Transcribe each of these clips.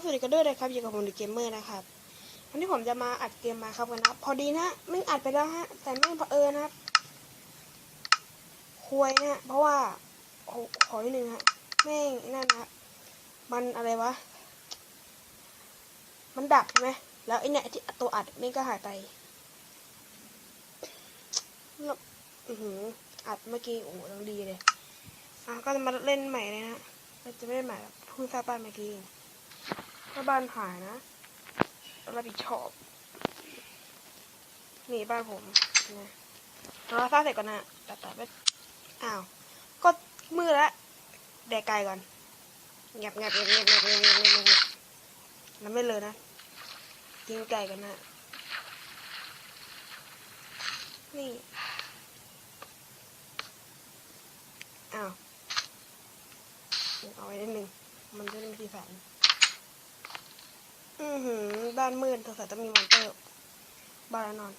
สวัสดีกันด้วยนะครับอยู่กับผมเดอะเกมเมอร์นะครับวันนี้ผมจะมาอัดเกมมาครับกันนะครับพอดีนะไม่อัดไปแล้วฮะ แต่ไม่เผอิญนะครับควยนะเพราะว่าขอขอนิดนึงฮะแม่งนั่นนะมันอะไรวะ มันดับใช่ไหมแล้วไอเนี่ยที่ตัวอัดแม่งก็หายไปแล้วอือหืออัดเมื่อกี้โอ้โหดังดีเลยอะก็จะมาเล่นใหม่เลยนะจะไม่เล่นใหม่เพิ่งสร้างบ้านเมื่อกี้ ถ้าบ้านหายนะรับผิดชอบนี่บ้านผมนะเราสร้างเสร็จก่อนนะตัดตัดไปอ้าว ก็มืดแล้วแดกไก่ก่อนเงียบเงียบเงียบเงียบเงียบเงียบเงียบเงียบเงียบแล้วไม่เลยนะกินไก่กันนะนี่อ้าวเอาไว้นิดนึงมันจะได้มีสีสัน อือหือบ้านมืดสงสัยจะมีมอนเตอร์บ้านนอน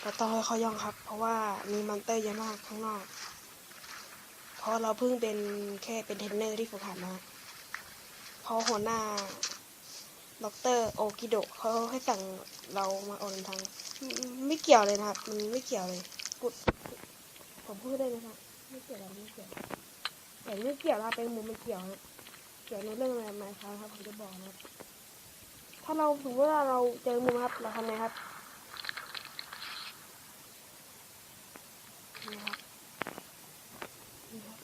เราต้องให้เขาย่องครับ เพราะว่ามีมอนเตอร์เยอะมากข้างนอก เพราะเราเพิ่งเป็นแค่เป็นเทรนเนอร์ที่ฝึกหัดมาเพราะหัวหน้าด็อกเตอร์โอกิโดะเขาให้สั่งเรามาออกเดินทาง ไม่เกี่ยวเลยนะครับ มันไม่เกี่ยวเลยพูดผมพูดได้เลยนะครับไม่เกี่ยวอะไรไม่เกี่ยวแต่ไม่เกี่ยวนะเป็นมุมมันเกี่ยวนะ เกี่ยวในเรื่องอะไรไหมครับครับผมจะบอกนะครับถ้าเราถือว่าเราเจอมุมครับเราทำไงครับนี่ครับนี่ครับ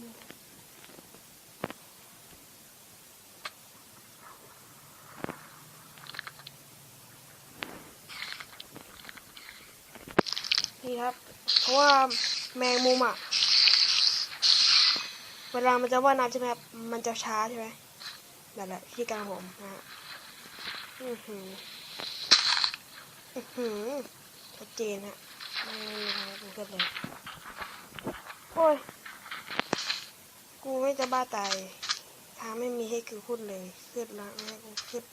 นี่ครับนี่ครับ เพราะว่าแมงมุมอะ เวลามันจะว่ายน้ำใช่ไหมครับ มันจะช้าใช่ไหมนั่นแหละที่การผมนะฮะอือหืออือหือชัดเจนฮะไม่มีทางกูเกิดเลย โอ้ย กูไม่จะบ้าตาย ทางไม่มีให้กูพูดเลยขึ้นละไม่ให้กูขึ้น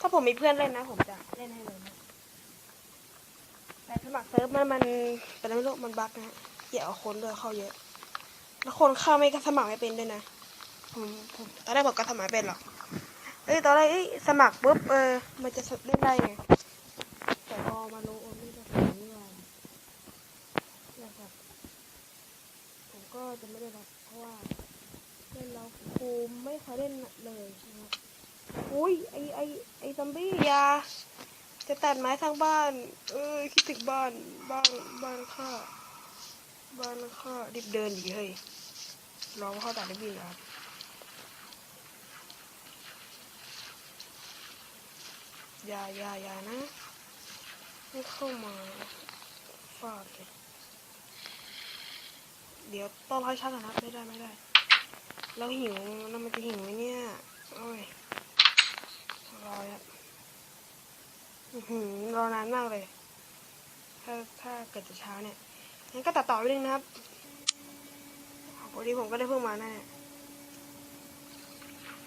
ถ้าผมมีเพื่อนเล่นนะ ผมจะเล่นให้เลยนะ แต่สมัครเซิร์ฟมันมันเป็นอะไรไม่รู้มันบั๊กนะเกี่ยวคนด้วยเข้าเยอะ แล้วคนเข้าไม่ก็สมัครไม่เป็นด้วยนะผมผมตอนแรกผมก็สมัครเป็นหรอกเอ้ยตอนแรกเอ้ยสมัครปุ๊บเออมันจะเล่นได้ไงแต่พอมารู้โอ้ไม่ได้สมัครนี่หว่านะครับผมก็จะไม่ได้รับเพราะว่าเล่นแล้วครูไม่เคยเล่นเลยนะครับอุ้ยไอไอไอซอมบี้ยา จะตัดไม้ทางบ้าน เออคิดถึงบ้าน บ้านบ้านข้าบ้านข้ารีบเดินดีเฮ้ยรอว่าเขาตัดได้บีครับอย่าอย่าอย่านะไม่เข้ามาฟาดเลยเดี๋ยวต้องร้อยชั้นก่อนนะไม่ได้ไม่ได้เราหิวแล้วมันจะหิวไหมเนี่ยโอ้ยรออื้อหือ รอนานมากเลย ถ้าถ้าเกิดจะเช้าเนี่ยงั้นก็ตัดต่อไปนึงนะครับพอดีผมก็ได้เพิ่งมาแน่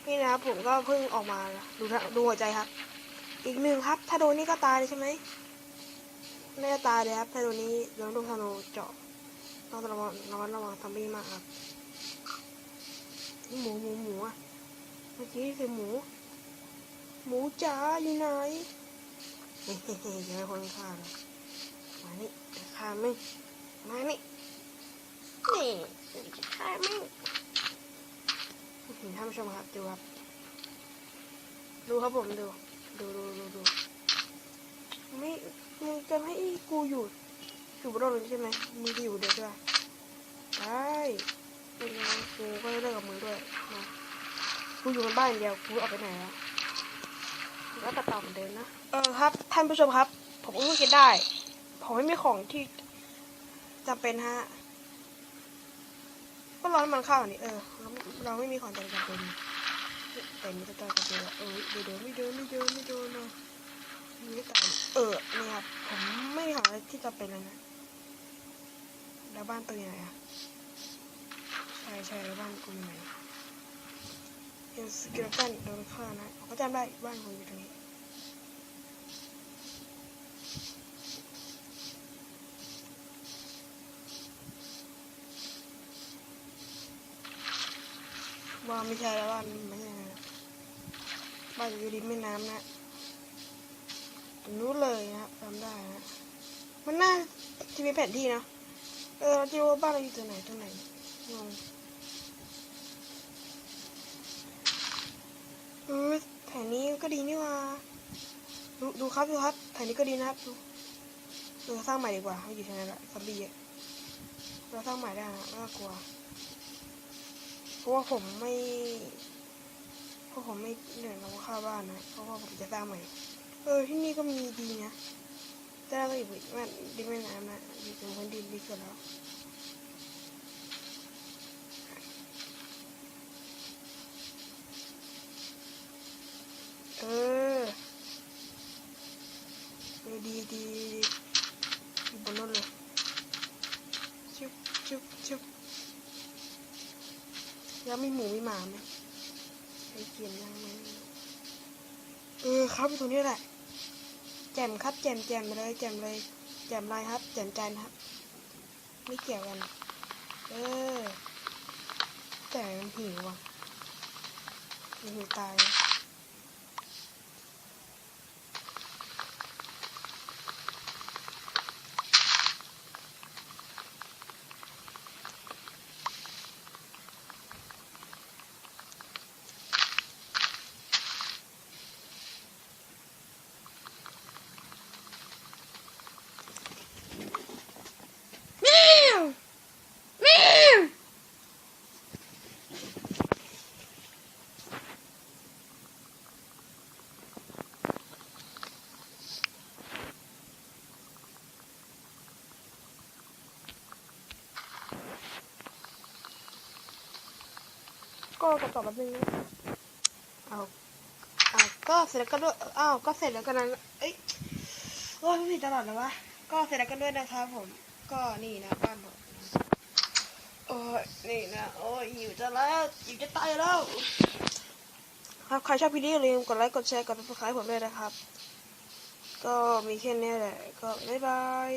นี่นะครับผมก็เพิ่งออกมาดูดูหัวใจครับ อีกหนึ่งครับ ถ้าโดนนี่ก็ตายเลยใช่ไหมไม่ตายเลยครับถ้าโดนนี้โดนลูกธนูเจาะต้องระวังระวังระวังทำไม่มากครับหมูหมูหมูอะเมื่อกี้คือหมู หมูจ๋าอยู่ไหน เฮ้ยเฮ้ยเฮ้ยยังไม่พ้นฆ่าเลยมานี่ฆ่ามึงมานี่นี่ฆ่ามึงอื้อหือท่านผู้ชมครับดูครับ ดูครับผมดู ดูดูดูดูไม่มึงจะให้กูอยู่อยู่บนรถเลยใช่ไหมมึงจะอยู่เดียวด้วยได้เป็นไงกูก็เลิกกับมึงด้วยมากูอยู่บนบ้านเดียวกูออกไปไหนแล้ว แล้วตัดต่อเหมือนเดิมนะ เออครับ ท่านผู้ชมครับ ผมก็เพิ่งคิดได้ ผมไม่มีของที่จำเป็นฮะ ก็ร้อนมันเข้าวนี่เออเราไม่เราไม่มีของจำเป็นแต่นี่จะตากับเดือเออไม่เดินไม่เดินไม่เดินไม่เดินเลยไม่ตายเออเนี่ยครับผมไม่หาอะไรที่จะเป็นแล้วนะแล้วบ้านตัวไหนอะใช่ใช่แล้วบ้านกูอยู่ไหน เป็นสกิลตันโดนฆ่านะเขาจำได้บ้านผมอยู่ตรงนี้ว่าไม่ใช่แล้วบ้านไม่ใช่นะบ้านอยู่ริมแม่น้ำนะรู้เลยนะจำได้นะมันน่าจะมีแผนที่เนาะเออเราจะรู้ว่าบ้านเราอยู่ตรงไหนตรงไหนงง นี้ก็ดีนี่ว่าดูดูครับดูครับแผนนี้ก็ดีนะครับดูเราสร้างใหม่ดีกว่าไม่อยู่ที่นั่นละซอมบี้เราสร้างใหม่ได้นะไม่ต้องกลัวเพราะว่าผมไม่เพราะผมไม่เหนื่อยกับค่าบ้านนะเพราะว่าผมจะสร้างใหม่ เออที่นี่ก็มีดีนะแต่เราก็อยู่บ้านดินแม่น้ำนะอยู่ตรงพื้นดินดีสุดแล้ว เออเออดีดีดีอยู่บนนั้นเลยชุบชุบชุบ แล้วมีหมูมีหมาไหมไอเกียนยังไหมเออครับตรงนี้แหละ แจมครับ แจมแจมเลยแจมเลย แจมลายครับ แจมใจนะครับ ไม่เกี่ยวกัน เออ แต่มันหิวอะหิวตาย แมวแมว ก็กระตอบแบบนึงเอาเอาก็เสร็จแล้วก็ด้วยอ้าวก็เสร็จแล้วกันนั้นเอ้ยโอ้ยไม่ผิดตลอดเลยวะก็เสร็จแล้วกันด้วยนะครับผม ก็นี่นะบ้านผมโอ้ยนี่นะโอ้ยหิวจะแล้วหิวจะตายแล้วครับใครชอบวิดีโออย่าลืมกดไลค์กดแชร์กดติดตามผมด้วยนะครับ ก็มีแค่นี้แหละ ก็บ๊ายบาย